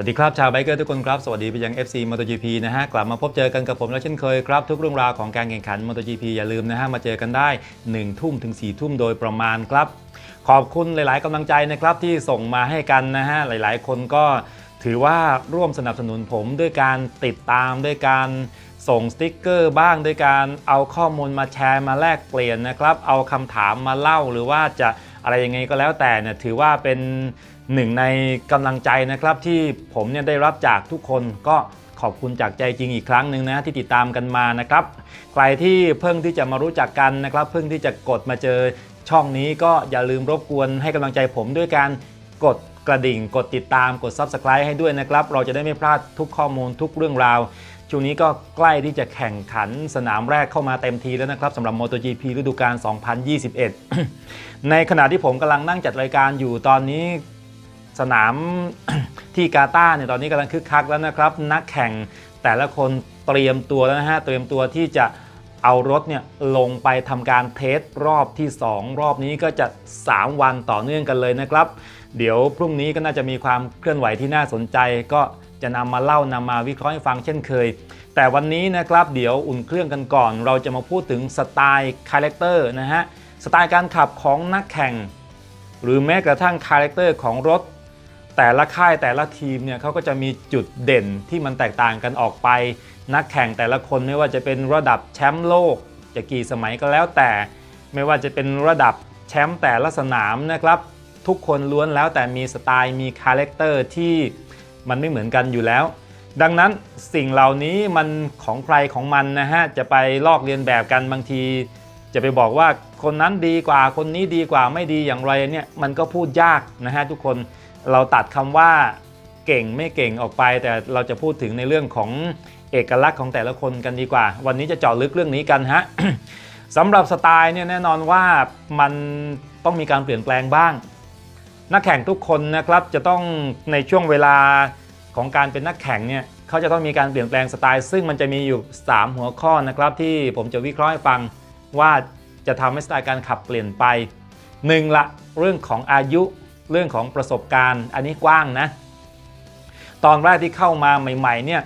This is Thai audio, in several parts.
สวัสดีครับชาวไบเกอร์ทุกคนครับ สวัสดีไปยัง FC MotoGP นะฮะ กลับมาพบเจอกันกับผมแล้วเช่นเคยครับ ทุกเรื่องราวของการแข่งขัน MotoGP อย่าลืมนะฮะ มาเจอกันได้ 1 ทุ่มถึง 4 ทุ่มโดยประมาณครับ ขอบคุณหลาย ๆกำลังใจนะครับที่ส่งมาให้กันนะฮะ หลาย ๆ คนก็ถือว่าร่วมสนับสนุนผมด้วยการติดตามด้วยการส่งสติกเกอร์บ้างด้วยการเอาข้อมูลมาแชร์มาแลกเปลี่ยนนะครับ เอาคำถามมาเล่าหรือว่าจะอะไรยังไงก็แล้วแต่เนี่ยถือว่าเป็น หนึ่งในกำลังใจนะครับที่ผมเนี่ยได้รับจากทุกคนก็ขอบคุณจากใจจริงอีกครั้งหนึ่งนะที่ติดตามกันมานะครับ ใครที่เพิ่งที่จะมารู้จักกันนะครับ เพิ่งที่จะกดมาเจอช่องนี้ก็อย่าลืมรบกวนให้กำลังใจผมด้วยการกดกระดิ่ง กดติดตามกด Subscribe ให้ด้วยนะครับ เราจะได้ไม่พลาดทุกข้อมูลทุกเรื่องราว ช่วงนี้ก็ใกล้ที่จะแข่งขันสนามแรกเข้ามาเต็มทีแล้วนะครับสำหรับ MotoGP ฤดูกาล2021 ในขณะที่ผมกำลังนั่งจัดรายการอยู่ตอนนี้ สนามที่กาตาร์เนี่ยตอนนี้กำลังคึกคักแล้วนะครับ นักแข่งแต่ละคนเตรียมตัวแล้วนะฮะเตรียมตัวที่จะเอารถเนี่ยลงไปทำการเทสรอบที่ 2 รอบนี้ก็จะ 3 วันต่อเนื่องกันเลยนะครับ เดี๋ยวพรุ่งนี้ก็น่าจะมีความเคลื่อนไหวที่น่าสนใจ ก็จะนำมาเล่านำมาวิเคราะห์ให้ฟังเช่นเคย แต่วันนี้นะครับเดี๋ยวอุ่นเครื่องกันก่อน เราจะมาพูดถึงสไตล์คาแรคเตอร์นะฮะสไตล์การขับของนักแข่ง หรือแม้กระทั่งคาแรคเตอร์ของรถ แต่ละค่ายแต่ละทีมเนี่ยเขาก็จะมีจุดเด่นที่มันแตกต่างกันออกไป นักแข่งแต่ละคนไม่ว่าจะเป็นระดับแชมป์โลก จะกี่สมัยก็แล้วแต่ ไม่ว่าจะเป็นระดับแชมป์แต่ละสนามนะครับ ทุกคนล้วนแล้วแต่มีสไตล์มีคาแรคเตอร์ที่มันไม่เหมือนกันอยู่แล้ว ดังนั้นสิ่งเหล่านี้มันของใครของมันนะฮะจะไปลอกเลียนแบบกันบางที จะไปบอกว่าคนนั้นดีกว่าคนนี้ดีกว่าไม่ดีอย่างไรเนี่ยมันก็พูดยากนะฮะทุกคน เราตัดคำว่าเก่งไม่เก่งออกไป แต่เราจะพูดถึงในเรื่องของเอกลักษณ์ของแต่ละคนกันดีกว่า วันนี้จะเจาะลึกเรื่องนี้กันฮะสำหรับสไตล์เนี่ยแน่นอนว่ามันต้องมีการเปลี่ยนแปลงบ้าง นักแข่งทุกคนนะครับจะต้องในช่วงเวลาของการเป็นนักแข่งเนี่ยเขาจะต้องมีการเปลี่ยนแปลงสไตล์ ซึ่งมันจะมีอยู่ 3 หัวข้อนะครับที่ผมจะวิเคราะห์ให้ฟังว่าจะทำให้สไตล์การขับเปลี่ยนไป 1. ละเรื่องของอายุ เรื่องของประสบการณ์อันนี้กว้างนะ ตอนแรกที่เข้ามาใหม่ๆเนี่ย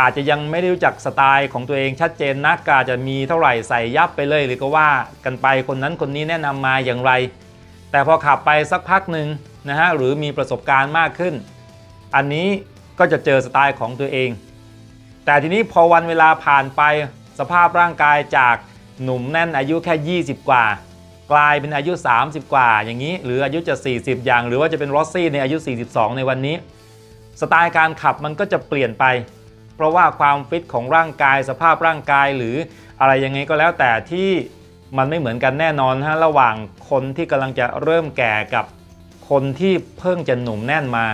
อาจจะยังไม่ได้รู้จักสไตล์ของตัวเองชัดเจนนักกอาจจะมีเท่าไหร่ใส่ยับไปเลยหรือก็ว่ากันไปคนนั้นคนนี้แนะนำมาอย่างไร แต่พอขับไปสักพักหนึ่งนะฮะหรือมีประสบการณ์มากขึ้น อันนี้ก็จะเจอสไตล์ของตัวเอง แต่ทีนี้พอวันเวลาผ่านไปสภาพร่างกายจากหนุ่มแน่นอายุแค่ 20 กว่า กลายเป็นอายุ 30 กว่าอย่างนี้ หรืออายุจะ 40 อย่าง หรือว่าจะเป็นรอสซี่ในอายุ 42 ในวันนี้ สไตล์การขับมันก็จะเปลี่ยนไป เพราะว่าความฟิตของร่างกายสภาพร่างกายหรืออะไรยังไงก็แล้วแต่ที่มันไม่เหมือนกันแน่นอนฮะระหว่างคนที่กำลังจะเริ่มแก่กับคนที่เพิ่งจะหนุ่มแน่นมา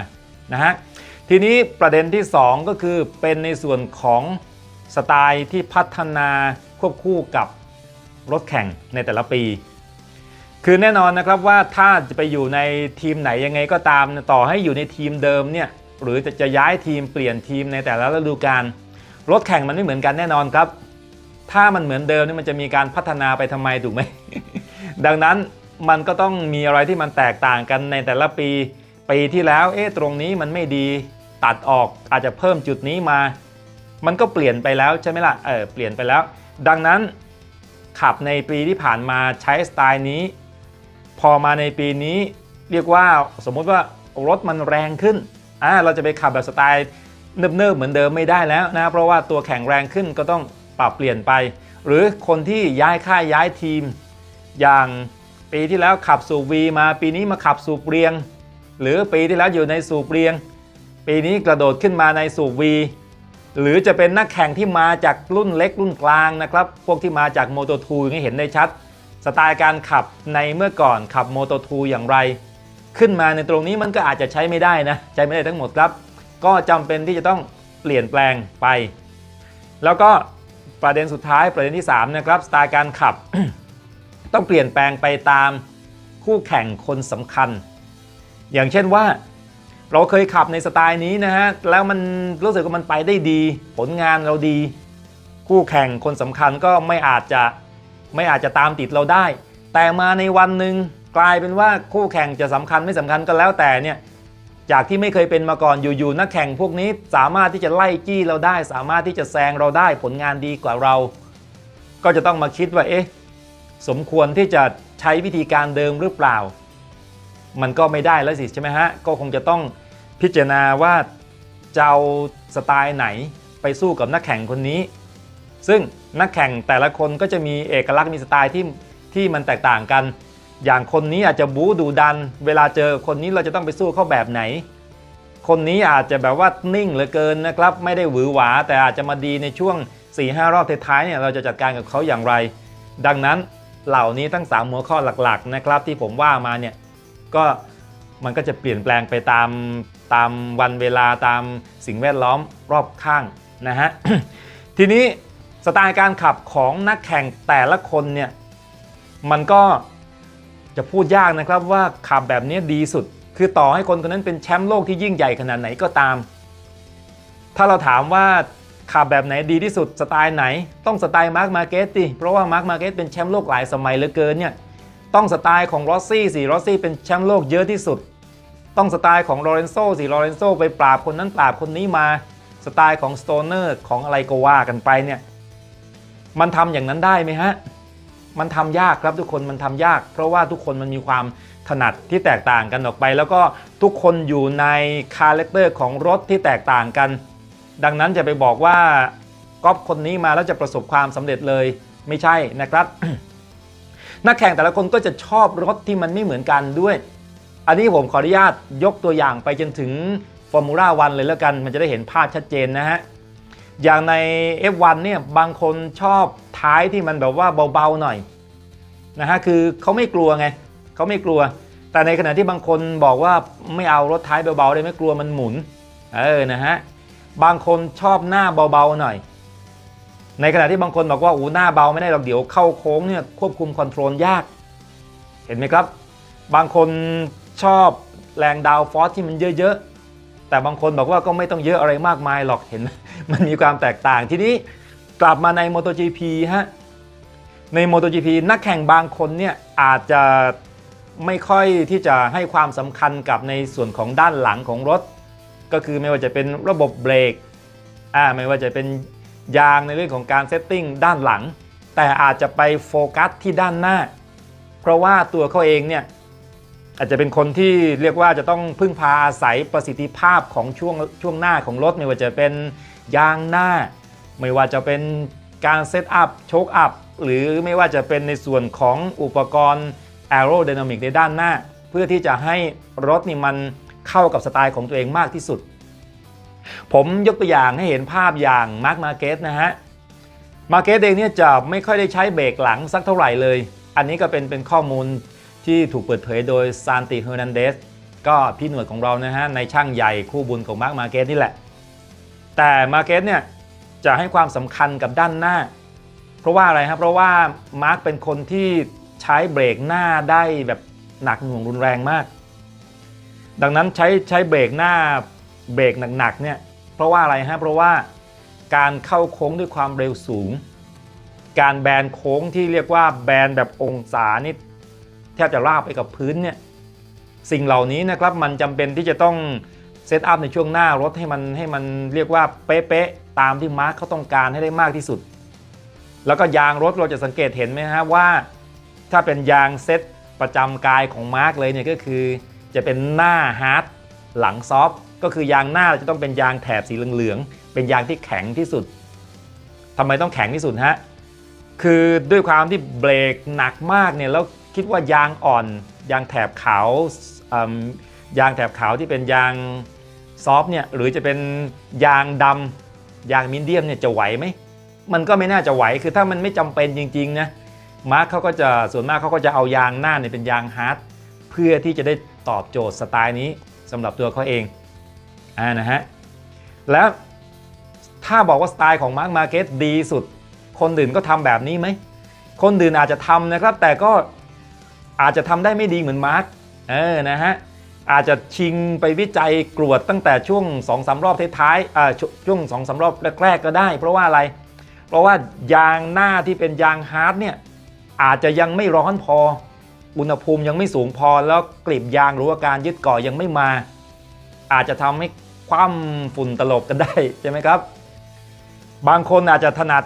นะฮะทีนี้ประเด็นที่ 2 ก็คือเป็นในส่วนของสไตล์ที่พัฒนาควบคู่กับรถแข่งในแต่ละปี คือแน่นอนนะครับว่าถ้าจะไปอยู่ในทีมไหนยังไงก็ตาม ต่อให้อยู่ในทีมเดิมเนี่ยหรือจะจะย้ายทีมเปลี่ยนทีมในแต่ละฤดูกาลรถแข่งมันไม่เหมือนกันแน่นอนครับ ถ้ามันเหมือนเดิมนี่มันจะมีการพัฒนาไปทำไมถูกไหมดังนั้นมันก็ต้องมีอะไรที่มันแตกต่างกันในแต่ละปีปีที่แล้ว เอ๊ะตรงนี้มันไม่ดีตัดออกอาจจะเพิ่มจุดนี้มา มันก็เปลี่ยนไปแล้วใช่ไหมล่ะเออเปลี่ยนไปแล้ว ดังนั้นขับในปีที่ผ่านมาใช้สไตล์นี้ พอมาในปีนี้เรียกว่าสมมุติว่ารถมันแรงขึ้นอ่าเราจะไปขับแบบสไตล์เนิบๆเหมือนเดิมไม่ได้แล้วนะเพราะว่าตัวแข็งแรงขึ้นก็ต้องปรับเปลี่ยนไป หรือคนที่ย้ายค่ายย้ายทีม อย่างปีที่แล้วขับสูบวีมาปีนี้มาขับสูบเรียง หรือปีที่แล้วอยู่ในสูบเรียง ปีนี้กระโดดขึ้นมาในสูบวีหรือจะเป็นนักแข่งที่มาจากรุ่นเล็กรุ่นกลางนะครับ พวกที่มาจากโมโตทูให้เห็นได้ชัด สไตล์การขับในเมื่อก่อนขับโมโตทูอย่างไร ขึ้นมาในตรงนี้มันก็อาจจะใช้ไม่ได้นะ ใช้ไม่ได้ทั้งหมดครับ ก็จำเป็นที่จะต้องเปลี่ยนแปลงไป แล้วก็ประเด็นสุดท้ายประเด็นที่ 3 นะครับ สไตล์การขับ ต้องเปลี่ยนแปลงไปตามคู่แข่งคนสำคัญ อย่างเช่นว่าเราเคยขับในสไตล์นี้นะฮะ แล้วมันรู้สึกว่ามันไปได้ดี ผลงานเราดี คู่แข่งคนสำคัญก็ไม่อาจจะ ไม่อาจจะตามติดเราได้ แต่มาในวันหนึ่งกลายเป็นว่าคู่แข่งจะสำคัญไม่สำคัญก็แล้วแต่เนี่ยจากที่ไม่เคยเป็นมาก่อนอยู่ๆนักแข่งพวกนี้สามารถที่จะไล่จี้เราได้ สามารถที่จะแซงเราได้ผลงานดีกว่าเรา ก็จะต้องมาคิดว่าเอ๊ะสมควรที่จะใช้วิธีการเดิมหรือเปล่า มันก็ไม่ได้แล้วสิใช่ไหมฮะก็คงจะต้องพิจารณาว่าจะเอาสไตล์ไหนไปสู้กับนักแข่งคนนี้ ซึ่งนักแข่งแต่ละคนก็จะมีเอกลักษณ์มีสไตล์ที่ที่มันแตกต่างกัน อย่างคนนี้อาจจะบู๊ดูดัน เวลาเจอคนนี้เราจะต้องไปสู้เขาแบบไหน คนนี้อาจจะแบบว่านิ่งเหลือเกินนะครับ ไม่ได้หวือหวา แต่อาจจะมาดีในช่วง 4-5รอบท้ายๆเนี่ยเราจะจัดการกับเขาอย่างไร ดังนั้นเหล่านี้ทั้ง 3 หัวข้อหลักๆนะครับ ที่ผมว่ามาเนี่ยก็มันก็จะเปลี่ยนแปลงไปตามตามวันเวลาตามสิ่งแวดล้อมรอบข้างนะฮะทีนี้ สไตล์การขับของนักแข่งแต่ละคนเนี่ยมันก็จะพูดยากนะครับว่าขับแบบนี้ดีสุด คือต่อให้คนคนนั้นเป็นแชมป์โลกที่ยิ่งใหญ่ขนาดไหนก็ตาม ถ้าเราถามว่าขับแบบไหนดีที่สุดสไตล์ไหน ต้องสไตล์มาร์คมาเกตดิเพราะว่ามาร์คมาเกตเป็นแชมป์โลกหลายสมัยเหลือเกินเนี่ยต้องสไตล์ของรอสซี่สิรอสซี่เป็นแชมป์โลกเยอะที่สุด ต้องสไตล์ของโรเรนโซสิโรเรนโซไปปราบคนนั้นปราบคนนี้มา สไตล์ของสโตเนอร์ของอะไรก็ว่ากันไปเนี่ย มันทำอย่างนั้นได้ไหมฮะ มันทำยากครับทุกคนมันทำยาก เพราะว่าทุกคนมันมีความถนัดที่แตกต่างกันออกไป แล้วก็ทุกคนอยู่ในคาแรคเตอร์ของรถที่แตกต่างกัน ดังนั้นจะไปบอกว่าก๊อปคนนี้มาแล้วจะประสบความสำเร็จเลยไม่ใช่นะครับ นักแข่งแต่ละคนก็จะชอบรถที่มันไม่เหมือนกันด้วย อันนี้ผมขออนุญาตยกตัวอย่างไปจนถึงฟอร์มูล่าวันเลยแล้วกัน มันจะได้เห็นภาพชัดเจนนะฮะ อย่างใน F1 เนี่ยบางคนชอบท้ายที่มันแบบว่าเบาๆหน่อยนะฮะคือเขาไม่กลัวไงเขาไม่กลัว แต่ในขณะที่บางคนบอกว่าไม่เอารถท้ายเบาๆได้ไม่กลัวมันหมุนเออนะฮะบางคนชอบหน้าเบาๆหน่อย ในขณะที่บางคนบอกว่าอูหน้าเบาไม่ได้หรอกเดี๋ยวเข้าโค้งเนี่ยควบคุมคอนโทรลยาก เห็นไหมครับ บางคนชอบแรงดาวฟอสที่มันเยอะๆ แต่บางคนบอกว่าก็ไม่ต้องเยอะอะไรมากมายหรอกเห็นมมันมีความแตกต่างทีนี้กลับมาใน MotoGP ฮะใน MotoGP นักแข่งบางคนเนี่ยอาจจะไม่ค่อยที่จะให้ความสำคัญกับในส่วนของด้านหลังของรถ ก็คือไม่ว่าจะเป็นระบบเบรกอ่าไม่ว่าจะเป็นยางในเรื่องของการเซตติ้งด้านหลัง แต่อาจจะไปโฟกัสที่ด้านหน้า เพราะว่าตัวเขาเองเนี่ย อาจจะเป็นคนที่เรียกว่าจะต้องพึ่งพาอาศัยประสิทธิภาพของช่วงช่วงหน้าของรถ ไม่ว่าจะเป็นยางหน้า ไม่ว่าจะเป็นการเซตอัพโชคอัพหรือไม่ว่าจะเป็นในส่วนของอุปกรณ์ aerodynamic ในด้านหน้า เพื่อที่จะให้รถนี่มันเข้ากับสไตล์ของตัวเองมากที่สุด ผมยกตัวอย่างให้เห็นภาพอย่างมาร์คมาเกสนะฮะมาเกสเองเนี่ยจะไม่ค่อยได้ใช้เบรกหลังสักเท่าไหร่เลย อันนี้ก็เป็นเป็นข้อมูล ที่ถูกเปิดเผยโดยซานติเฮอร์นันเดสก็พี่หน่วยของเรานะฮะในช่างใหญ่คู่บุญของมาร์คมาเกสนี่แหละ แต่มาเกสเนี่ยจะให้ความสำคัญกับด้านหน้า เพราะว่าอะไรครับเพราะว่ามาร์คเป็นคนที่ใช้เบรกหน้าได้แบบหนักหน่วงรุนแรงมาก ดังนั้นใช้ใช้เบรกหน้าเบรกหนักๆเนี่ยเพราะว่าอะไรฮะเพราะว่าการเข้าโค้งด้วยความเร็วสูง การแบนโค้งที่เรียกว่าแบนแบบองศานี่ แทบจะราบไปกับพื้นเนี่ยสิ่งเหล่านี้นะครับมันจำเป็นที่จะต้องเซตอัพในช่วงหน้ารถให้มันให้มันเรียกว่าเป๊ะๆตามที่มาร์คเขาต้องการให้ได้มากที่สุด แล้วก็ยางรถเราจะสังเกตเห็นไหมฮะว่า ถ้าเป็นยางเซตประจำกายของมาร์คเลยเนี่ยก็คือจะเป็นหน้าฮาร์ดหลังซอฟก็คือยางหน้าจะต้องเป็นยางแถบสีเหลืองๆเป็นยางที่แข็งที่สุดทำไมต้องแข็งที่สุดฮะคือด้วยความที่เบรกหนักมากเนี่ยแล้ว คิดว่ายางอ่อน ยางแถบขาวยางแถบขาวที่เป็นยางซอฟต์เนี่ยหรือจะเป็นยางดำยางมีเดียมเนี่ยจะไหวไหมมันก็ไม่น่าจะไหวคือถ้ามันไม่จำเป็นจริงๆนะมาร์คเขาก็จะส่วนมากเขาก็จะเอายางหน้าเนี่ยเป็นยางฮาร์ดเพื่อที่จะได้ตอบโจทย์สไตล์นี้สำหรับตัวเขาเองอ่านะฮะแล้วถ้าบอกว่าสไตล์ของมาร์คมาเก็ตดีสุด คนอื่นก็ทำแบบนี้ไหมคนอื่นอาจจะทำนะครับ แต่ก็ อาจจะทำได้ไม่ดีเหมือนมาร์คเออนะฮะอาจจะชิงไปวิจัยกรวดตั้งแต่ช่วง2อสรอบท้ายๆอ่าช่วง2อสรอบแรกๆก็ได้ เพราะว่าอะไร เพราะว่ายางหน้าที่เป็นยางฮาร์ดเนี่ยอาจจะยังไม่ร้อนพอ อุณหภูมิยังไม่สูงพอแล้วกลีบยางหรือว่าการยึดเกาะยังไม่มา อาจจะทำให้คว่ำฝุ่นตลบกันได้ใช่ไหมครับ บางคนอาจจะถนัด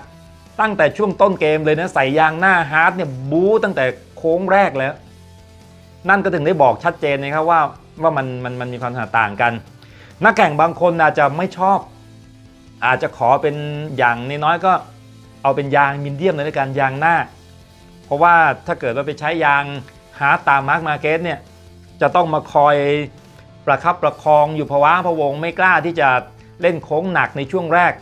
ตั้งแต่ช่วงต้นเกมเลยนะใส่ยางหน้าฮาร์ดเนี่ยบู๊ตั้งแต่ ค้งแรกแล้ว นั่นก็ถึงได้บอกชัดเจนนะครับว่าว่ามันมันมันมีความต่างกัน นักแข่งบางคนอาจจะไม่ชอบ อาจจะขอเป็นอย่างน้อยก็เอาเป็นยางมีเดียมเลยในการยางหน้า เพราะว่าถ้าเกิดว่าไปใช้ยางฮาร์ดตามมาร์กมาเก็ตเนี่ยจะต้องมาคอยประคับประคองอยู่ภาวะพะวงไม่กล้าที่จะเล่นโค้งหนักในช่วงแรก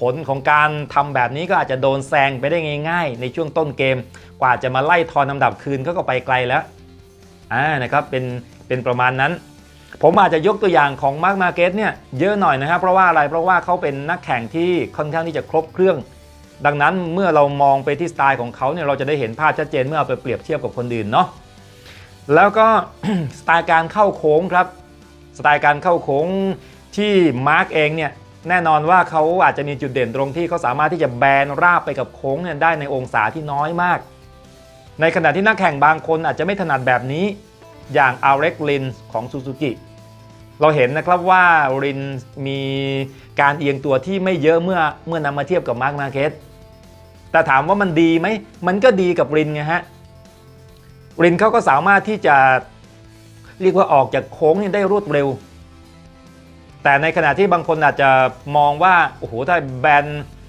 ผลของการทำแบบนี้ก็อาจจะโดนแซงไปได้ง่าย ๆ ในช่วงต้นเกม กว่าจะมาไล่ทอนลำดับคืนเขาก็ไปไกลแล้วอ่านะครับเป็นเป็นประมาณนั้น ผมอาจจะยกตัวอย่างของมาร์กมาเก็ตเนี่ยเยอะหน่อยนะครับ เพราะว่าอะไรเพราะว่าเขาเป็นนักแข่งที่ค่อนข้างที่จะครบเครื่อง ดังนั้นเมื่อเรามองไปที่สไตล์ของเขาเนี่ยเราจะได้เห็นภาพชัดเจนเมื่อเอาไปเปรียบเทียบกับคนอื่นเนาะแล้วก็สไตล์การเข้าโค้งครับ สไตล์การเข้าโค้งที่มาร์กเองเนี่ย แน่นอนว่าเขาอาจจะมีจุดเด่นตรงที่เขาสามารถที่จะแบนราบไปกับโค้งได้ในองศาที่น้อยมาก ในขณะที่นักแข่งบางคนอาจจะไม่ถนัดแบบนี้อย่างอาเร็กลินของซูซูกิเราเห็นนะครับว่ารินมีการเอียงตัวที่ไม่เยอะเมื่อเมื่อนำมาเทียบกับมาร์กมาเก็ตแต่ถามว่ามันดีไหมมันก็ดีกับรินไงฮะรินเขาก็สามารถที่จะเรียกว่าออกจากโค้งได้รวดเร็ว แต่ในขณะที่บางคนอาจจะมองว่าโอ้โหถ้าแบน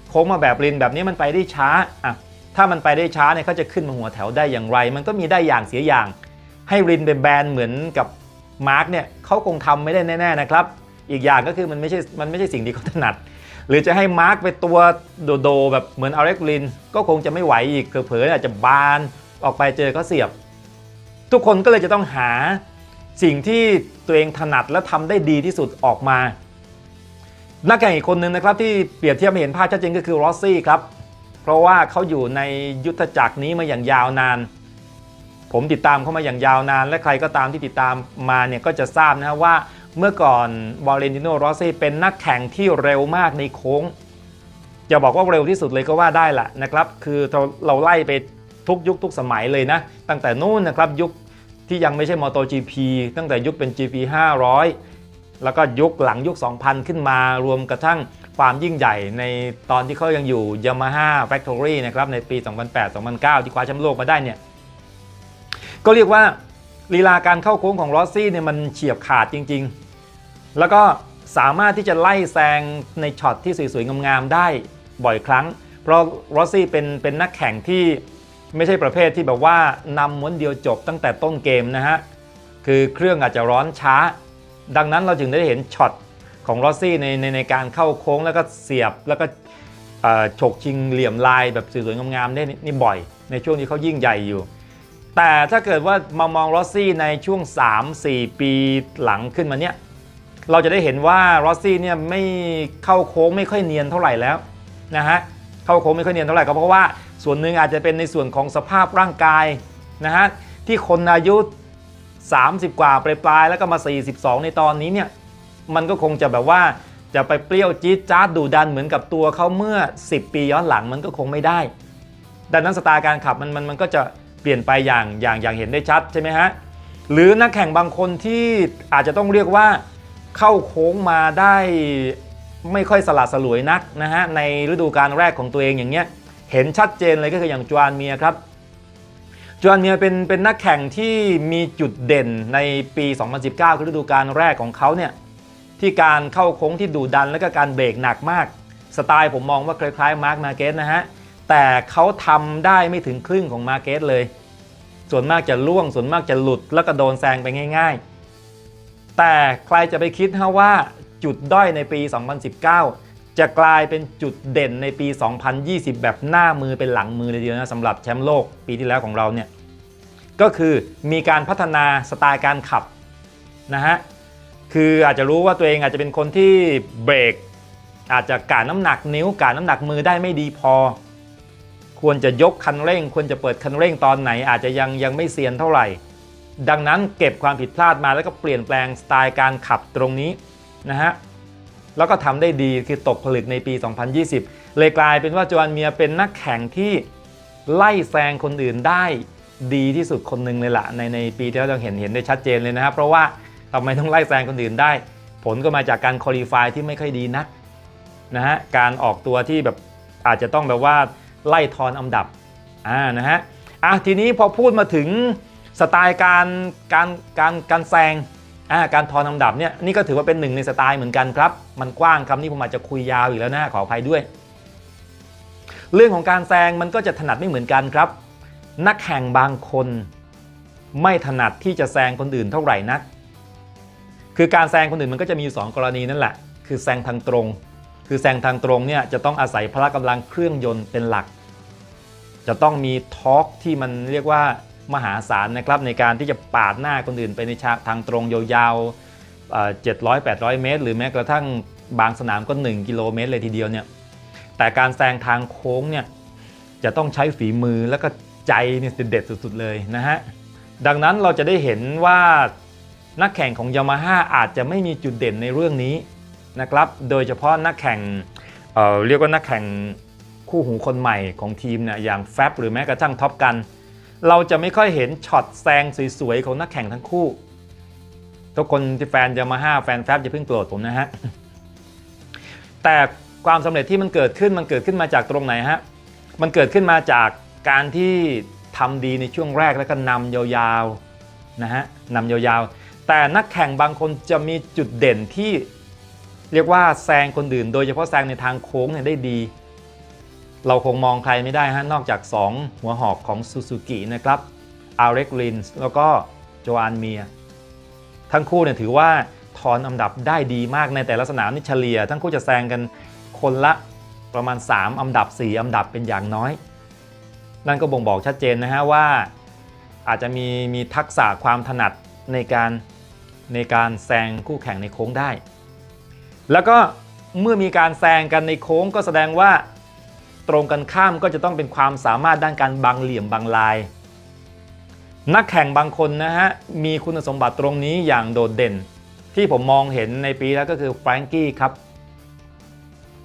โค้งมาแบบรินแบบนี้มันไปได้ช้าอะถ้ามันไปได้ช้าเนี่ยเขาจะขึ้นมาหัวแถวได้อย่างไร มันก็มีได้อย่างเสียอย่าง ให้รินเป็นแบนเหมือนกับมาร์กเนี่ยเขาคงทำไม่ได้แน่ๆนะครับ อีกอย่างก็คือมันไม่ใช่มันไม่ใช่สิ่งที่เขาถนัด หรือจะให้มาร์กไปตัวโดโดแบบเหมือนอเล็กลินก็คงจะไม่ไหวอีกเผลอๆอาจจะบานออกไปเจอเขาเสียบ ทุกคนก็เลยจะต้องหา สิ่งที่ตัวเองถนัดและทำได้ดีที่สุดออกมานักแข่งอีกคนหนึ่งนะครับที่เปรียบเทียบให้เห็นภาพชัดเจนก็คือรอสซี่ครับ เพราะว่าเขาอยู่ในยุทธจักรนี้มาอย่างยาวนาน ผมติดตามเขามาอย่างยาวนาน และใครก็ตามที่ติดตามมาเนี่ยก็จะทราบนะว่าเมื่อก่อนวาเลนติโนรอสซี่เป็นนักแข่งที่เร็วมากในโค้งจะบอกว่าเร็วที่สุดเลยก็ว่าได้แหละนะครับ คือเราไล่ไปทุกยุคทุกสมัยเลยนะ ตั้งแต่นู้นนะครับยุค ที่ยังไม่ใช่ MotoGP ตั้งแต่ยุคเป็น GP 500 แล้วก็ยุคหลังยุค 2000 ขึ้นมารวมกระทั่งความยิ่งใหญ่ในตอนที่เขายังอยู่ Yamaha Factory นะครับในปี 2008-2009 ที่คว้าแชมป์โลกมาได้เนี่ยก็เรียกว่าลีลาการเข้าโค้งของรอสซี่เนี่ยมันเฉียบขาดจริง ๆ แล้วก็สามารถที่จะไล่แซงในช็อตที่สวยๆงามๆได้บ่อยครั้ง เพราะรอสซี่เป็นเป็นนักแข่งที่ ไม่ใช่ประเภทที่แบบว่านำม้วนเดียวจบตั้งแต่ต้นเกมนะฮะ คือเครื่องอาจจะร้อนช้า ดังนั้นเราจึงได้เห็นช็อตของรอสซี่ในในในการเข้าโค้งแล้วก็เสียบแล้วก็ฉกชิงเหลี่ยมลายแบบสวยๆงามๆได้นี่บ่อย ในช่วงที่เขายิ่งใหญ่อยู่ แต่ถ้าเกิดว่ามามองรอสซี่ในช่วง 3-4 ปีหลังขึ้นมาเนี่ยเราจะได้เห็นว่ารอสซี่เนี่ยไม่เข้าโค้งไม่ค่อยเนียนเท่าไหร่แล้วนะฮะเข้าโค้งไม่ค่อยเนียนเท่าไหร่ก็เพราะว่า ส่วนหนึ่งอาจจะเป็นในส่วนของสภาพร่างกายนะฮะที่คนอายุ 30 กว่าปลายๆแล้วก็มา 42 ในตอนนี้เนี่ยมันก็คงจะแบบว่าจะไปเปรี้ยวจี๊ดจ๊าดดุดันเหมือนกับตัวเขาเมื่อ 10 ปีย้อนหลังมันก็คงไม่ได้ ดังนั้นสไตล์การขับมันมันมันก็จะเปลี่ยนไปอย่างอย่างอย่างเห็นได้ชัดใช่ไหมฮะหรือนักแข่งบางคนที่อาจจะต้องเรียกว่าเข้าโค้งมาได้ไม่ค่อยสลัดสลวยนักนะฮะในฤดูกาลแรกของตัวเองอย่างเงี้ย เห็นชัดเจนเลยก็คืออย่างจวานเมียครับจวานเมียเป็นเป็นนักแข่งที่มีจุดเด่นในปี 2019 คือฤดูกาลแรกของเขาเนี่ยที่การเข้าโค้งที่ดุดันและก็การเบรกหนักมาก สไตล์ผมมองว่าคล้ายๆมาร์คมาเกสนะฮะแต่เขาทำได้ไม่ถึงครึ่งของมาเกสเลย ส่วนมากจะล่วงส่วนมากจะหลุดแล้วก็โดนแซงไปง่าย ๆ แต่ใครจะไปคิดฮะว่าจุดด้อยในปี 2019 จะกลายเป็นจุดเด่นในปี 2020 แบบหน้ามือเป็นหลังมือเลยเดียวนะสำหรับแชมป์โลกปีที่แล้วของเราเนี่ยก็คือมีการพัฒนาสไตล์การขับนะฮะคืออาจจะรู้ว่าตัวเองอาจจะเป็นคนที่เบรกอาจจะการน้ำหนักนิ้วการน้ำหนักมือได้ไม่ดีพอ ควรจะยกคันเร่ง ควรจะเปิดคันเร่งตอนไหน อาจจะยังยังไม่เซียนเท่าไหร่ ดังนั้นเก็บความผิดพลาดมาแล้วก็เปลี่ยนแปลงสไตล์การขับตรงนี้นะฮะ แล้วก็ทำได้ดีคือตกผลึกในปี 2020 เลยกลายเป็นว่าจวานเมียเป็นนักแข่งที่ไล่แซงคนอื่นได้ดีที่สุดคนหนึ่งเลยละในในปีที่เราเห็นเห็นได้ชัดเจนเลยนะครับ เพราะว่าทำไมต้องไล่แซงคนอื่นได้ ผลก็มาจากการคอลี่ฟายที่ไม่ค่อยดีนักนะฮะการออกตัวที่แบบอาจจะต้องแบบว่าไล่ทอนอันดับอ่านะฮะอะทีนี้พอพูดมาถึงสไตล์การการการการแซง การทอนอันดับเนี่ยนี่ก็ถือว่าเป็นหนึ่งในสไตล์เหมือนกันครับ มันกว้างคำนี้ผมอาจจะคุยยาวอีกแล้วนะขออภัยด้วย เรื่องของการแซงมันก็จะถนัดไม่เหมือนกันครับ นักแข่งบางคน ไม่ถนัดที่จะแซงคนอื่นเท่าไหร่นัก คือการแซงคนอื่นมันก็จะมีอยู่สองกรณีนั่นแหละ คือแซงทางตรง คือแซงทางตรงเนี่ยจะต้องอาศัยพละกำลังเครื่องยนต์เป็นหลัก จะต้องมีทอร์กที่มันเรียกว่า มหาศาลนะครับในการที่จะปาดหน้าคนอื่นไปในทางตรงยาวๆเจ็ดร้อยแปดร้อยเมตร หรือแม้กระทั่งบางสนามก็ 1 กิโลเมตรเลยทีเดียวเนี่ยแต่การแซงทางโค้งเนี่ยจะต้องใช้ฝีมือแล้วก็ใจเนี่ยเด็ดสุดๆเลยนะฮะดังนั้นเราจะได้เห็นว่านักแข่งของยามาฮ่าอาจจะไม่มีจุดเด่นในเรื่องนี้นะครับ โดยเฉพาะนักแข่งเเรียกว่านักแข่งคู่หูคนใหม่ของทีมเนี่ยอย่างแฟบหรือแม้กระทั่งท็อปกัน เราจะไม่ค่อยเห็นช็อตแซงสวยๆของนักแข่งทั้งคู่ ทุกคนที่แฟนยามาฮ่าแฟนแฟบจะเพิ่งโกรธผมนะฮะ แต่ความสำเร็จที่มันเกิดขึ้นมันเกิดขึ้นมาจากตรงไหนฮะ มันเกิดขึ้นมาจากการที่ทำดีในช่วงแรกแล้วก็นำยาวๆนะฮะนำยาวๆ แต่นักแข่งบางคนจะมีจุดเด่นที่เรียกว่าแซงคนอื่น โดยเฉพาะแซงในทางโค้งเนี่ยได้ดี เราคงมองใครไม่ได้ฮะนอกจาก 2 หัวหอกของซูซูกินะครับอาเร็กลินส์แล้วก็โจอานเมีย ทั้งคู่เนี่ยถือว่าทอนอันดับได้ดีมากในแต่ละสนามนี่เฉลี่ย ทั้งคู่จะแซงกันคนละประมาณ 3 อันดับ 4 อันดับเป็นอย่างน้อย นั่นก็บ่งบอกชัดเจนนะฮะว่าอาจจะมีมีทักษะความถนัดในการในการแซงคู่แข่งในโค้งได้ แล้วก็เมื่อมีการแซงกันในโค้งก็แสดงว่า ตรงกันข้ามก็จะต้องเป็นความสามารถด้านการบังเหลี่ยมบังลาย นักแข่งบางคนนะฮะมีคุณสมบัติตรงนี้อย่างโดดเด่น ที่ผมมองเห็นในปีแล้วก็คือแฟรงกี้ครับ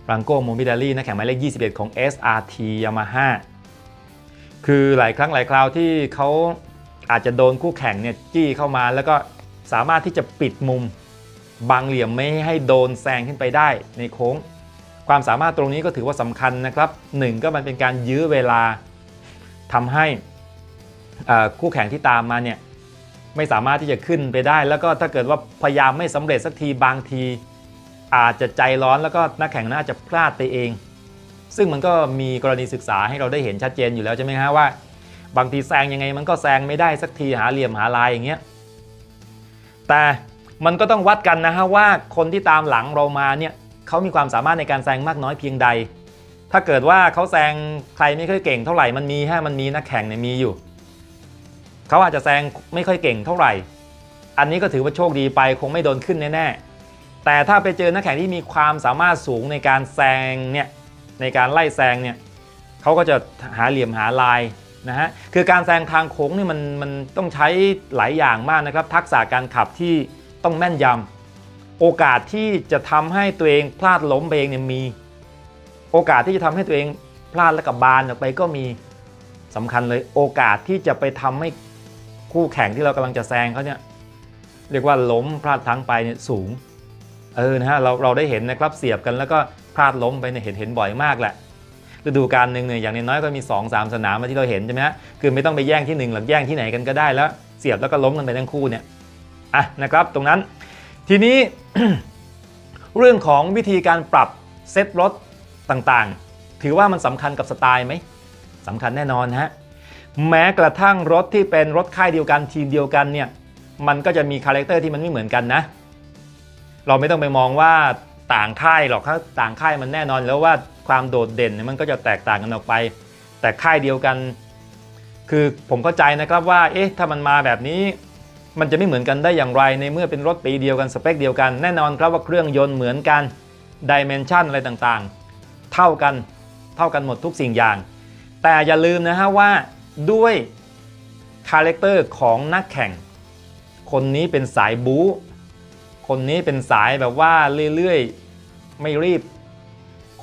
ฟรังโกโมบิดารีนักแข่งหมายเลข 21 ของ SRT Yamaha คือหลายครั้งหลายคราวที่เขาอาจจะโดนคู่แข่งเนี่ยจี้เข้ามาแล้วก็สามารถที่จะปิดมุมบางเหลี่ยมไม่ให้โดนแซงขึ้นไปได้ในโค้ง ความสามารถตรงนี้ก็ถือว่าสำคัญนะครับหนึ่งก็มันเป็นการยื้อเวลาทำให้คู่แข่งที่ตามมาเนี่ยไม่สามารถที่จะขึ้นไปได้ แล้วก็ถ้าเกิดว่าพยายามไม่สำเร็จสักทีบางที อาจจะใจร้อนแล้วก็นักแข่งน่าจะพลาดไปเอง ซึ่งมันก็มีกรณีศึกษาให้เราได้เห็นชัดเจนอยู่แล้วใช่ไหมฮะว่า บางทีแซงยังไงมันก็แซงไม่ได้สักทีหาเหลี่ยมหาลายอย่างเงี้ยแต่มันก็ต้องวัดกันนะฮะว่าคนที่ตามหลังเรามาเนี่ย เขามีความสามารถในการแซงมากน้อยเพียงใด ถ้าเกิดว่าเขาแซงใครไม่ค่อยเก่งเท่าไหร่มันมีฮะมันมีนักแข่งเนี่ยมีอยู่เขาอาจจะแซงไม่ค่อยเก่งเท่าไหร่ อันนี้ก็ถือว่าโชคดีไปคงไม่โดนขึ้นแน่ๆแต่ถ้าไปเจอนักแข่งที่มีความสามารถสูงในการแซงเนี่ยในการไล่แซงเนี่ยเขาก็จะหาเหลี่ยมหาลายนะฮะคือการแซงทางโค้งนี่มันมันต้องใช้หลายอย่างมากนะครับ ทักษะการขับที่ต้องแม่นยำ โอกาสที่จะทำให้ตัวเองพลาดล้มไปเองเนี่ยมี โอกาสที่จะทำให้ตัวเองพลาดแล้วกับบานออกไปก็มีสำคัญเลยโอกาสที่จะไปทำให้คู่แข่งที่เรากำลังจะแซงเขาเนี่ยเรียกว่าล้มพลาดทั้งไปเนี่ยสูงเออนะฮะเราเราได้เห็นนะครับเสียบกันแล้วก็พลาดล้มไปเนี่ยเห็นเห็นบ่อยมากแหละฤดูกาลหนึ่งเนี่ยอย่างน้อยก็มี 2-3 สนามมาที่เราเห็นใช่ไหมฮะคือไม่ต้องไปแย่งที่1หรือแย่งที่ไหนกันก็ได้แล้ว เสียบแล้วก็ล้มกันไปทั้งคู่เนี่ยอะนะครับตรงนั้น ทีนี้ เรื่องของวิธีการปรับเซตรถต่างๆ ถือว่ามันสำคัญกับสไตล์ไหมสำคัญแน่นอนฮะแม้กระทั่งรถที่เป็นรถค่ายเดียวกันทีมเดียวกันเนี่ยมันก็จะมีคาแรคเตอร์ที่มันไม่เหมือนกันนะ เราไม่ต้องไปมองว่าต่างค่ายหรอกถ้าต่างค่ายมันแน่นอนแล้วว่าความโดดเด่นมันก็จะแตกต่างกันออกไป แต่ค่ายเดียวกัน คือผมเข้าใจนะครับว่าเอ๊ะถ้ามันมาแบบนี้ มันจะไม่เหมือนกันได้อย่างไรในเมื่อเป็นรถปีเดียวกันสเปคเดียวกันแน่นอนครับว่าเครื่องยนต์เหมือนกันดิเมนชันอะไรต่างๆ เท่ากันเท่ากันหมดทุกสิ่งอย่าง แต่อย่าลืมนะฮะว่าด้วยคาแรคเตอร์ของนักแข่ง คนนี้เป็นสายบู๊คนนี้เป็นสายแบบว่าเรื่อยๆ ไม่รีบ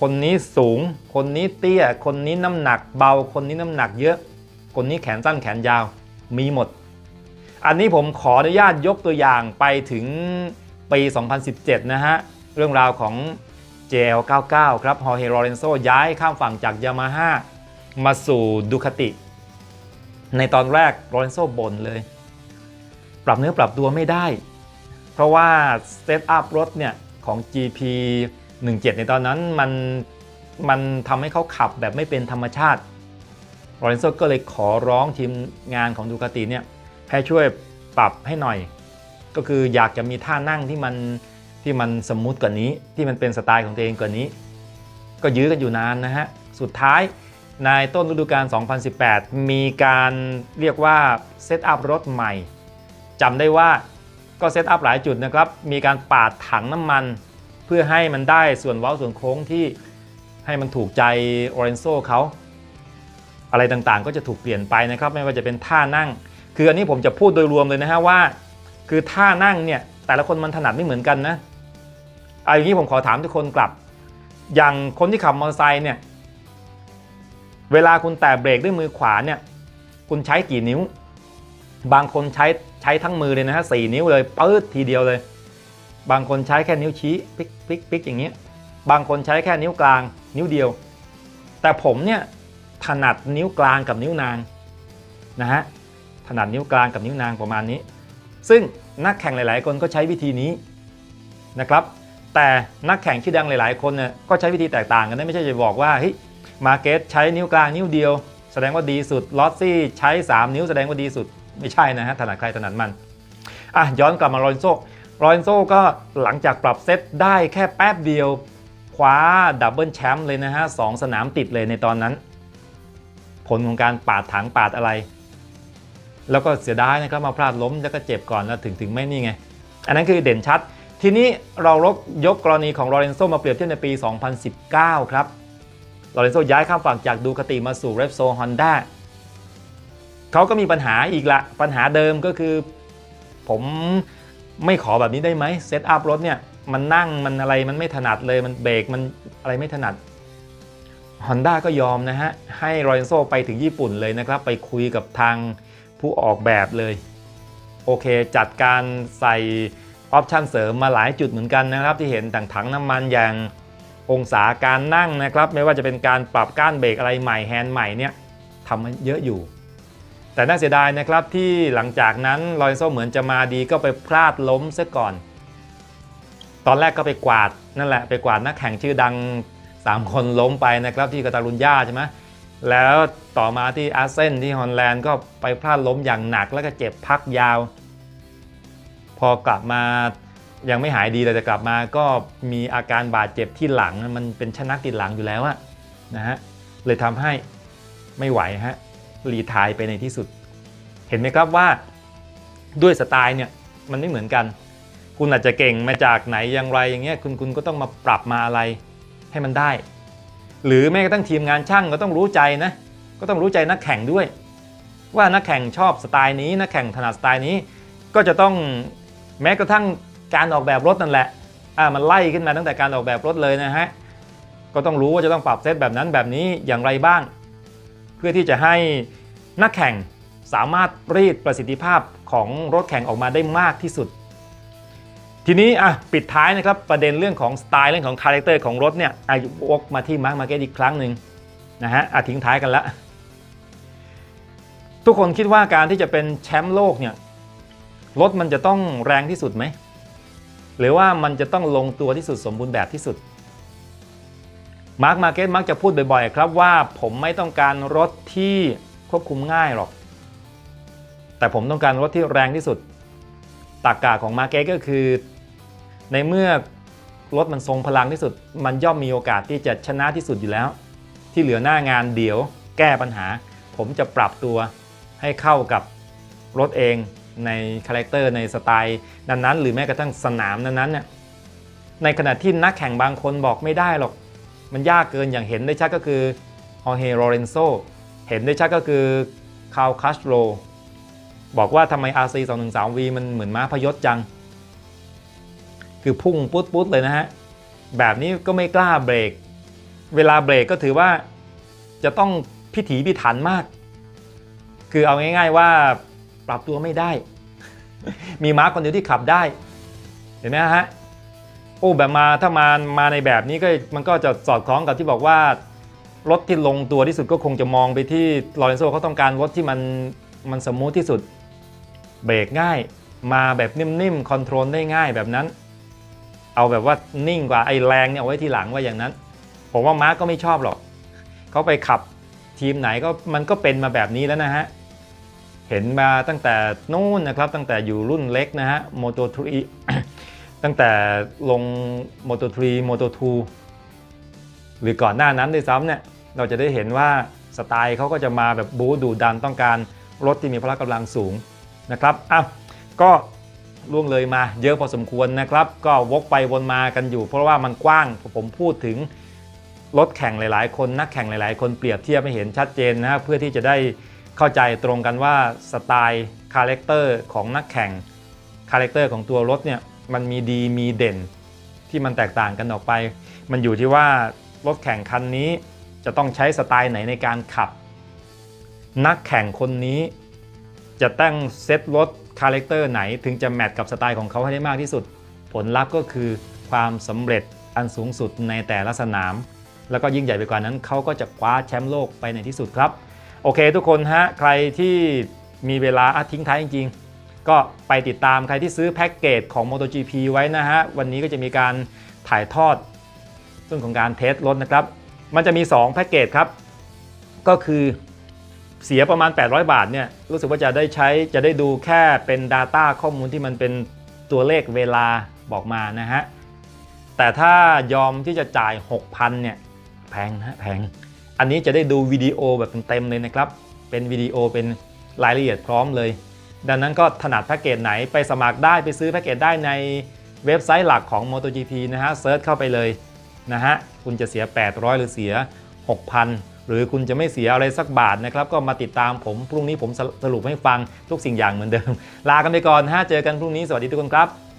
คนนี้สูง คนนี้เตี้ย คนนี้น้ำหนักเบา คนนี้น้ำหนักเยอะ คนนี้แขนสั้นแขนยาว มีหมด อันนี้ผมขออนุญาตยกตัวอย่างไปถึงปี 2017 นะฮะ เรื่องราวของ JL99 ครับฮอร์เฮโรเรนโซย้ายข้ามฝั่งจากยามาฮ่ามาสู่ดูคาติ ในตอนแรกโรเรนโซบ่นเลย ปรับเนื้อปรับตัวไม่ได้ เพราะว่าเซตอัพรถเนี่ยของ GP 17 ในตอนนั้นมันมันทำให้เขาขับแบบไม่เป็นธรรมชาติโรเรนโซก็เลยขอร้องทีมงานของดูคาติเนี่ย ให้ช่วยปรับให้หน่อย ก็คืออยากจะมีท่านั่งที่มันที่มันสมูทกว่านี้ ที่มันเป็นสไตล์ของตัวเองกว่านี้ ก็ยื้อกันอยู่นานนะฮะ สุดท้ายในต้นฤดูกาล 2018 มีการเรียกว่าเซตอัพรถใหม่จำได้ว่าก็เซตอัพหลายจุดนะครับ มีการปาดถังน้ำมัน เพื่อให้มันได้ส่วนเว้าส่วนโค้งที่ให้มันถูกใจโอเรนโซเขา อะไรต่างๆ ก็จะถูกเปลี่ยนไปนะครับ ไม่ว่าจะเป็นท่านั่ง คืออันนี้ผมจะพูดโดยรวมเลยนะฮะว่า คือท่านั่งเนี่ยแต่ละคนมันถนัดไม่เหมือนกันนะเอาอย่างนี้ผมขอถามทุกคนกลับ อย่างคนที่ขับมอเตอร์ไซค์เนี่ยเวลาคุณแตะเบรกด้วยมือขวาเนี่ยคุณใช้กี่นิ้ว บางคนใช้ใช้ทั้งมือเลยนะฮะสี่นิ้วเลยปื๊ดทีเดียวเลย บางคนใช้แค่นิ้วชี้ปิ๊กปิ๊กปิ๊กอย่างเงี้ยบางคนใช้แค่นิ้วกลางนิ้วเดียว แต่ผมเนี่ยถนัดนิ้วกลางกับนิ้วนางนะฮะ ถนัดนิ้วกลางกับนิ้วนางประมาณนี้ ซึ่งนักแข่งหลาย ๆ คนก็ใช้วิธีนี้นะครับ แต่นักแข่งชื่อดังหลาย ๆ คนเนี่ยก็ใช้วิธีแตกต่างกันนะไม่ใช่จะบอกว่าเฮ้ยมาเกตใช้นิ้วกลางนิ้วเดียว แสดงว่าดีสุดลอสซี่ใช้ 3 นิ้วแสดงว่าดีสุดไม่ใช่นะฮะถนัดใครถนัดมันอะย้อนกลับมาโรนโซโรนโซก็หลังจากปรับเซตได้แค่แป๊บเดียวคว้าดับเบิลแชมป์เลยนะฮะสองสนามติดเลยในตอนนั้น ผลของการปาดถังปาดอะไร แล้วก็เสียดายนะครับมาพลาดล้มแล้วก็เจ็บก่อนแล้วถึงถึงไม่นี่ไง อันนั้นคือเด่นชัด ทีนี้เราลกยกกรณีของลอเรนโซมาเปรียบเทียบในปี 2019 ครับลอเรนโซย้ายข้ามฝั่งจากดูคาติมาสู่เรปโซฮอนด้าเขาก็มีปัญหาอีกละ ปัญหาเดิมก็คือ ผมไม่ขอแบบนี้ได้ไหมเซตอัพรถเนี่ยมันนั่งมันอะไรมันไม่ถนัดเลยมันเบรกมันอะไรไม่ถนัด Honda ก็ยอมนะฮะ ให้รอเรนโซไปถึงญี่ปุ่นเลยนะครับ ไปคุยกับทาง ผู้ออกแบบเลย โอเค จัดการใส่ออปชันเสริมมาหลายจุดเหมือนกันนะครับ ที่เห็นต่างถังน้ำมันอย่างองศาการนั่งนะครับ ไม่ว่าจะเป็นการปรับก้านเบรกอะไรใหม่แฮนด์ใหม่เนี่ยทำมาเยอะอยู่ แต่น่าเสียดายนะครับที่หลังจากนั้นลอเรนโซเหมือนจะมาดีก็ไปพลาดล้มซะก่อน ตอนแรกก็ไปกวาดนั่นแหละไปกวาดนักแข่งชื่อดัง 3 คนล้มไปนะครับที่กาตาลุญญาใช่ไหม แล้วต่อมาที่อาร์เซนที่ฮอลแลนด์ก็ไปพลาดล้มอย่างหนักแล้วก็เจ็บพักยาว พอกลับมายังไม่หายดีเลยแต่กลับมาก็มีอาการบาดเจ็บที่หลังมันเป็นชนักติดหลังอยู่แล้วอะนะฮะเลยทำให้ไม่ไหวฮะรีทายไปในที่สุด เห็นไหมครับว่าด้วยสไตล์เนี่ยมันไม่เหมือนกัน คุณอาจจะเก่งมาจากไหนอย่างไรอย่างเงี้ยคุณคุณก็ต้องมาปรับมาอะไรให้มันได้ หรือแม้กระทั่งทีมงานช่างก็ต้องรู้ใจนะ ก็ต้องรู้ใจนักแข่งด้วย ว่านักแข่งชอบสไตล์นี้นักแข่งถนัดสไตล์นี้ ก็จะต้องแม้กระทั่งการออกแบบรถนั่นแหละอ่ามันไล่ขึ้นมาตั้งแต่การออกแบบรถเลยนะฮะก็ต้องรู้ว่าจะต้องปรับเซตแบบนั้นแบบนี้อย่างไรบ้าง เพื่อที่จะให้นักแข่งสามารถรีดประสิทธิภาพของรถแข่งออกมาได้มากที่สุด ทีนี้อะปิดท้ายนะครับประเด็นเรื่องของสไตล์เรื่องของคาแรคเตอร์ของรถเนี่ยอาวกมาที่มาร์คมาเก็ตอีกครั้งหนึ่งนะฮะอะทิ้งท้ายกันละทุกคนคิดว่าการที่จะเป็นแชมป์โลกเนี่ยรถมันจะต้องแรงที่สุดไหมหรือว่ามันจะต้องลงตัวที่สุดสมบูรณ์แบบที่สุดมาร์คมาเก็ตมักจะพูดบ่อยๆครับว่าผมไม่ต้องการรถที่ควบคุมง่ายหรอก แต่ผมต้องการรถที่แรงที่สุด ตากกาของมาเก็ตก็คือ ในเมื่อรถมันทรงพลังที่สุด มันย่อมมีโอกาสที่จะชนะที่สุดอยู่แล้ว ที่เหลือหน้างานเดี๋ยวแก้ปัญหา ผมจะปรับตัวให้เข้ากับรถเองในคาแรคเตอร์ในสไตล์นั้นๆ หรือแม้กระทั่งสนามนั้นๆเนี่ยในขณะที่นักแข่งบางคนบอกไม่ได้หรอก มันยากเกินอย่างเห็นได้ชัดก็คือฮอเฮโรเรนโซเห็นได้ชัดก็คือคาร์ลคัสโร บอกว่าทำไม RC 213V มันเหมือนม้าพยศจัง คือพุ่งปุ๊ดปุ๊ดเลยนะฮะ แบบนี้ก็ไม่กล้าเบรก เวลาเบรกก็ถือว่าจะต้องพิถีพิถันมาก คือเอาง่ายๆว่าปรับตัวไม่ได้ มีม้าคนเดียวที่ขับได้ เห็นไหมฮะโอ้แบบมาถ้ามามาในแบบนี้ก็มันก็จะสอดคล้องกับที่บอกว่ารถที่ลงตัวที่สุดก็คงจะมองไปที่ลอเรนโซเขาต้องการรถที่มันมันสมูทที่สุด เบรกง่าย มาแบบนิ่มๆคอนโทรลได้ง่ายแบบนั้น เอาแบบว่านิ่งกว่าไอ้แรงเนี่ยเอาไว้ทีหลังว่าอย่างนั้น ผมว่ามาร์กก็ไม่ชอบหรอกเขาไปขับทีมไหนก็มันก็เป็นมาแบบนี้แล้วนะฮะ เห็นมาตั้งแต่นู่นนะครับ ตั้งแต่อยู่รุ่นเล็กนะฮะ Moto 3ตั้งแต่ลง Moto 3 Moto 2หรือก่อนหน้านั้นด้วยซ้ำเนี่ยเราจะได้เห็นว่าสไตล์เขาก็จะมาแบบบู๊ดูดันต้องการรถที่มีพละกำลังสูง นะครับอะก็ล่วงเลยมาเยอะพอสมควรนะครับ ก็วกไปวนมากันอยู่ เพราะว่ามันกว้างผมพูดถึงรถแข่งหลาย ๆ คนนักแข่งหลาย ๆ คนเปรียบเทียบให้เห็นชัดเจนนะฮะเพื่อที่จะได้เข้าใจตรงกันว่าสไตล์คาแรคเตอร์ของนักแข่งคาแรคเตอร์ของตัวรถเนี่ยมันมีดีมีเด่น ที่มันแตกต่างกันออกไป มันอยู่ที่ว่ารถแข่งคันนี้จะต้องใช้สไตล์ไหนในการขับ นักแข่งคนนี้ จะตั้งเซตรถคาแรคเตอร์ไหน ถึงจะแมทกับสไตล์ของเขาให้ได้มากที่สุด ผลลัพธ์ก็คือความสำเร็จอันสูงสุดในแต่ละสนาม แล้วก็ยิ่งใหญ่ไปกว่านั้นเขาก็จะคว้าแชมป์โลกไปในที่สุดครับ โอเคทุกคนฮะ ใครที่มีเวลาทิ้งท้ายจริง ๆ ก็ไปติดตามใครที่ซื้อแพ็กเกจของ MotoGP ไว้นะฮะ วันนี้ก็จะมีการถ่ายทอดเรื่องของการเทสรถนะครับ มันจะมี 2 แพ็กเกจครับ ก็คือ เสียประมาณ 800 บาทเนี่ยรู้สึกว่าจะได้ใช้จะได้ดูแค่เป็น Data ข้อมูลที่มันเป็นตัวเลขเวลาบอกมานะฮะ แต่ถ้ายอมที่จะจ่าย 6,000เนี่ยแพงนะแพง อันนี้จะได้ดูวิดีโอแบบเต็มเลยนะครับ เป็นวิดีโอเป็นรายละเอียดพร้อมเลย ดังนั้นก็ถนัดแพ็กเกจไหนไปสมัครได้ไปซื้อแพ็กเกจได้ในเว็บไซต์หลักของ MotoGP นะฮะเซิร์ชเข้าไปเลยนะฮะคุณจะเสีย 800 หรือเสีย 6,000 หรือคุณจะไม่เสียอะไรสักบาทนะครับ ก็มาติดตามผมพรุ่งนี้ผมสรุปให้ฟังทุกสิ่งอย่างเหมือนเดิม ลากันไปก่อนฮะเจอกันพรุ่งนี้สวัสดีทุกคนครับ